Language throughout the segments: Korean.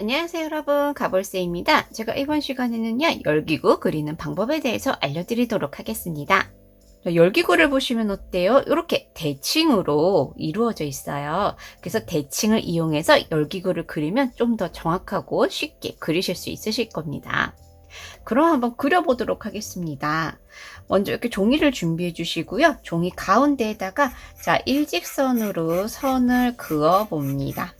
안녕하세요 여러분 가볼세입니다. 제가 이번 시간에는요 열기구 그리는 방법에 대해서 알려드리도록 하겠습니다. 자, 열기구를 보시면 어때요? 이렇게 대칭으로 이루어져 있어요. 그래서 대칭을 이용해서 열기구를 그리면 좀 더 정확하고 쉽게 그리실 수 있으실 겁니다. 그럼 한번 그려보도록 하겠습니다. 먼저 이렇게 종이를 준비해 주시고요. 종이 가운데에다가 자 일직선으로 선을 그어 봅니다.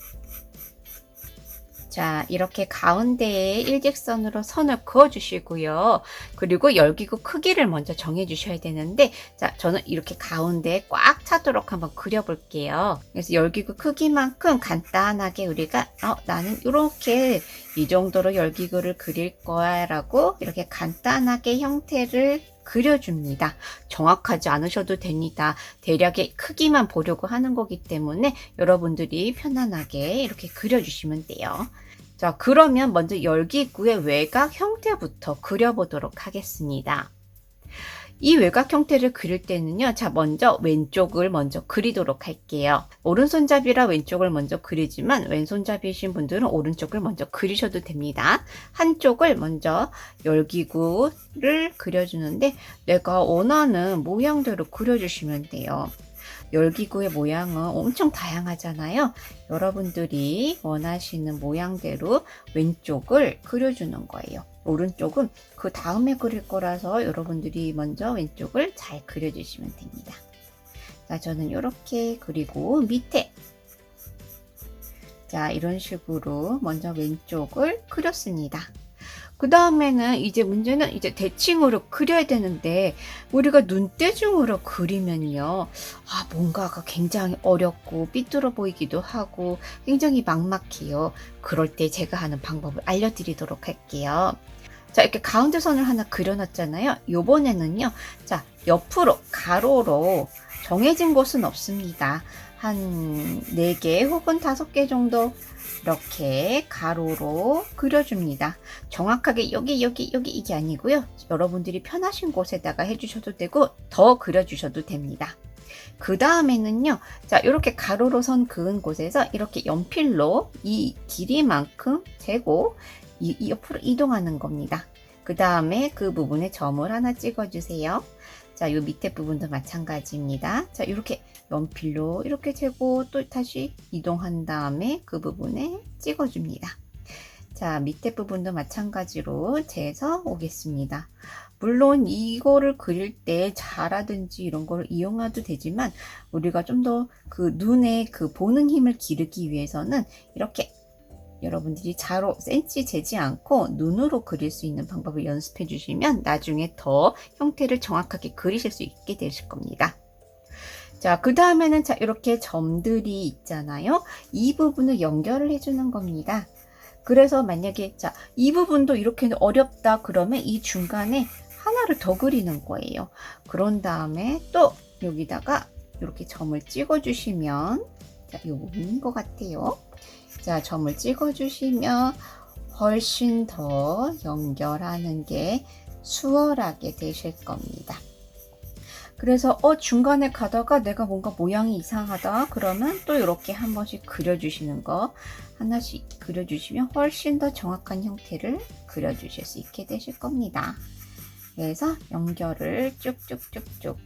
자, 이렇게 가운데에 일직선으로 선을 그어 주시고요. 그리고 열기구 크기를 먼저 정해 주셔야 되는데, 자, 저는 이렇게 가운데에 꽉 차도록 한번 그려 볼게요. 그래서 열기구 크기만큼 간단하게 우리가, 어, 나는 이렇게 이 정도로 열기구를 그릴 거야 라고 이렇게 간단하게 형태를 그려줍니다. 정확하지 않으셔도 됩니다. 대략의 크기만 보려고 하는 거기 때문에 여러분들이 편안하게 이렇게 그려주시면 돼요. 자, 그러면 먼저 열기구의 외곽 형태부터 그려보도록 하겠습니다. 이 외곽 형태를 그릴 때는요, 자, 먼저 왼쪽을 먼저 그리도록 할게요. 오른손잡이라 왼쪽을 먼저 그리지만 왼손잡이신 분들은 오른쪽을 먼저 그리셔도 됩니다. 한쪽을 먼저 열기구를 그려주는데 내가 원하는 모양대로 그려주시면 돼요. 열기구의 모양은 엄청 다양하잖아요. 여러분들이 원하시는 모양대로 왼쪽을 그려주는 거예요. 오른쪽은 그 다음에 그릴 거라서 여러분들이 먼저 왼쪽을 잘 그려주시면 됩니다. 자, 저는 이렇게 그리고 밑에 자, 이런 식으로 먼저 왼쪽을 그렸습니다. 그 다음에는 이제 문제는 이제 대칭으로 그려야 되는데 우리가 눈대중으로 그리면요. 아, 뭔가가 굉장히 어렵고 삐뚤어 보이기도 하고 굉장히 막막해요. 그럴 때 제가 하는 방법을 알려드리도록 할게요. 자, 이렇게 가운데 선을 하나 그려놨잖아요. 요번에는요. 자, 옆으로 가로로 정해진 곳은 없습니다. 한 4개 혹은 5개 정도 이렇게 가로로 그려줍니다. 정확하게 여기 여기 여기 이게 아니고요. 여러분들이 편하신 곳에다가 해주셔도 되고 더 그려주셔도 됩니다. 그 다음에는요, 자, 이렇게 가로로 선 그은 곳에서 이렇게 연필로 이 길이만큼 재고 이, 이 옆으로 이동하는 겁니다. 그 다음에 그 부분에 점을 하나 찍어주세요. 자, 요 밑에 부분도 마찬가지입니다. 자, 이렇게 연필로 이렇게 재고 또 다시 이동한 다음에 그 부분에 찍어줍니다. 자, 밑에 부분도 마찬가지로 재서 오겠습니다. 물론 이거를 그릴 때 자라든지 이런 걸 이용해도 되지만 우리가 좀 더 그 눈에 그 보는 힘을 기르기 위해서는 이렇게 여러분들이 자로 센치 재지 않고 눈으로 그릴 수 있는 방법을 연습해 주시면 나중에 더 형태를 정확하게 그리실 수 있게 되실 겁니다. 자, 그 다음에는 자, 이렇게 점들이 있잖아요. 이 부분을 연결을 해주는 겁니다. 그래서 만약에 자, 이 부분도 이렇게 어렵다 그러면 이 중간에 하나를 더 그리는 거예요. 그런 다음에 또 여기다가 이렇게 점을 찍어 주시면 자, 이 부분인 것 같아요. 자, 점을 찍어 주시면 훨씬 더 연결하는 게 수월하게 되실 겁니다. 그래서 어 중간에 가다가 내가 뭔가 모양이 이상하다 그러면 또 이렇게 한 번씩 그려주시는 거 하나씩 그려주시면 훨씬 더 정확한 형태를 그려주실 수 있게 되실 겁니다. 그래서 연결을 쭉쭉쭉쭉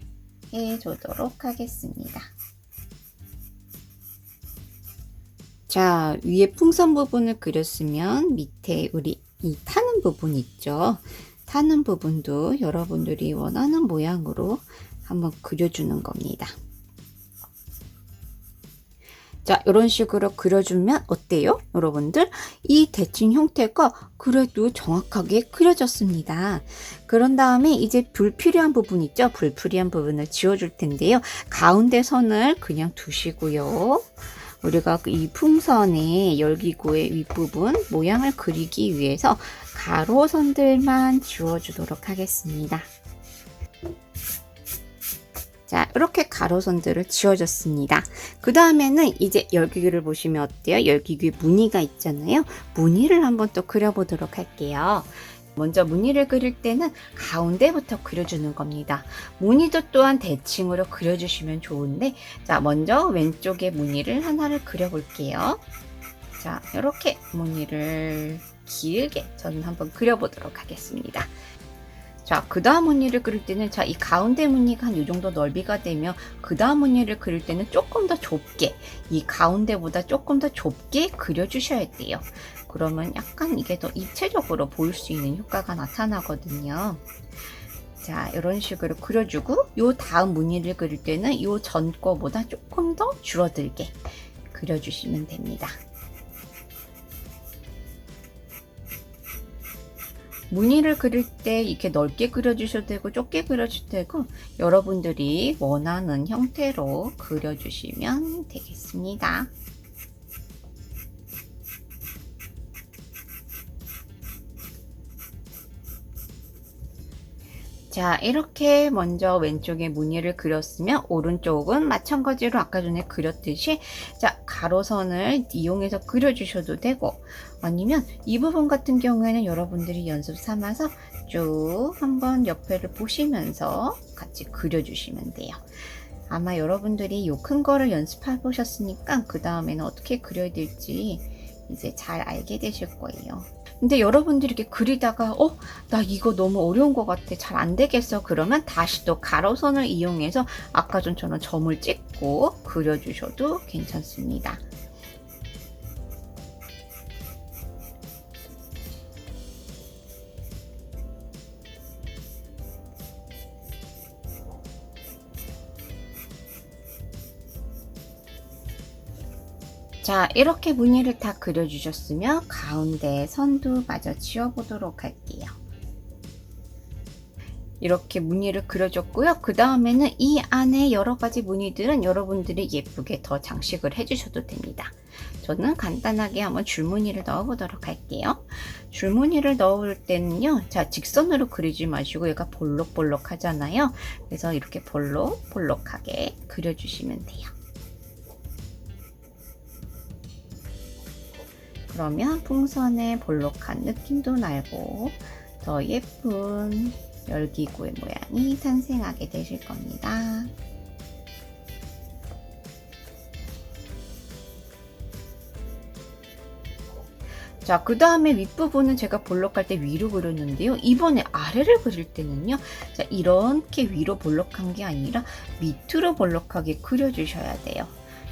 해주도록 하겠습니다. 자, 위에 풍선 부분을 그렸으면 밑에 우리 이 타는 부분 있죠? 타는 부분도 여러분들이 원하는 모양으로 한번 그려주는 겁니다. 자, 이런 식으로 그려주면 어때요? 여러분들? 이 대칭 형태가 그래도 정확하게 그려졌습니다. 그런 다음에 이제 불필요한 부분 있죠? 불필요한 부분을 지워줄 텐데요. 가운데 선을 그냥 두시고요. 우리가 이 풍선의 열기구의 윗부분 모양을 그리기 위해서 가로선들만 지워주도록 하겠습니다. 자, 이렇게 가로선들을 지워줬습니다. 그 다음에는 이제 열기구를 보시면 어때요? 열기구에 무늬가 있잖아요. 무늬를 한번 또 그려보도록 할게요. 먼저 무늬를 그릴 때는 가운데부터 그려주는 겁니다. 무늬도 또한 대칭으로 그려주시면 좋은데, 자, 먼저 왼쪽에 무늬를 하나를 그려볼게요. 자, 이렇게 무늬를 길게 저는 한번 그려보도록 하겠습니다. 자, 그 다음 무늬를 그릴 때는 자, 이 가운데 무늬가 한 이 정도 넓이가 되면 그 다음 무늬를 그릴 때는 조금 더 좁게 이 가운데보다 조금 더 좁게 그려주셔야 돼요. 그러면 약간 이게 더 입체적으로 보일 수 있는 효과가 나타나거든요. 자, 이런 식으로 그려주고 요 다음 무늬를 그릴 때는 요 전 거보다 조금 더 줄어들게 그려주시면 됩니다. 무늬를 그릴 때 이렇게 넓게 그려주셔도 되고 좁게 그려주셔도 되고 여러분들이 원하는 형태로 그려주시면 되겠습니다. 자, 이렇게 먼저 왼쪽에 무늬를 그렸으면 오른쪽은 마찬가지로 아까 전에 그렸듯이 자, 가로선을 이용해서 그려주셔도 되고 아니면 이 부분 같은 경우에는 여러분들이 연습 삼아서 쭉 한번 옆에를 보시면서 같이 그려주시면 돼요. 아마 여러분들이 요 큰 거를 연습해 보셨으니까 그 다음에는 어떻게 그려야 될지 이제 잘 알게 되실 거예요. 근데 여러분들이 이렇게 그리다가 어? 나 이거 너무 어려운 것 같아. 잘 안 되겠어. 그러면 다시 또 가로선을 이용해서 아까 전처럼 점을 찍고 그려주셔도 괜찮습니다. 자, 이렇게 무늬를 다 그려주셨으면 가운데 선도 마저 지워보도록 할게요. 이렇게 무늬를 그려줬고요. 그 다음에는 이 안에 여러 가지 무늬들은 여러분들이 예쁘게 더 장식을 해주셔도 됩니다. 저는 간단하게 한번 줄무늬를 넣어보도록 할게요. 줄무늬를 넣을 때는요, 자, 직선으로 그리지 마시고 얘가 볼록볼록 하잖아요. 그래서 이렇게 볼록볼록하게 그려주시면 돼요. 그러면 풍선의 볼록한 느낌도 나고 더 예쁜 열기구의 모양이 탄생하게 되실 겁니다. 자, 그 다음에 윗부분은 제가 볼록할 때 위로 그렸는데요. 이번에 아래를 그릴 때는요. 자, 이렇게 위로 볼록한 게 아니라 밑으로 볼록하게 그려주셔야 돼요.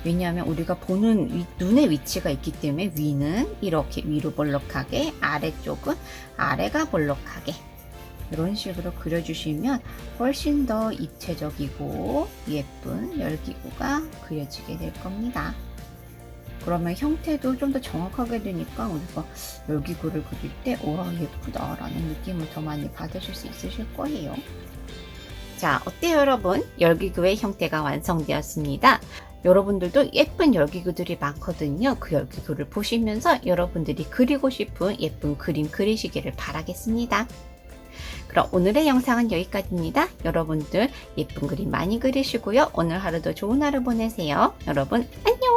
왜냐하면 우리가 보는 위, 눈의 위치가 있기 때문에 위는 이렇게 위로 볼록하게 아래쪽은 아래가 볼록하게 이런 식으로 그려주시면 훨씬 더 입체적이고 예쁜 열기구가 그려지게 될 겁니다. 그러면 형태도 좀 더 정확하게 되니까 우리가 열기구를 그릴 때 우와 예쁘다 라는 느낌을 더 많이 받으실 수 있으실 거예요. 자, 어때요 여러분? 열기구의 형태가 완성되었습니다. 여러분들도 예쁜 열기구들이 많거든요. 그 열기구를 보시면서 여러분들이 그리고 싶은 예쁜 그림 그리시기를 바라겠습니다. 그럼 오늘의 영상은 여기까지입니다. 여러분들 예쁜 그림 많이 그리시고요. 오늘 하루도 좋은 하루 보내세요. 여러분 안녕!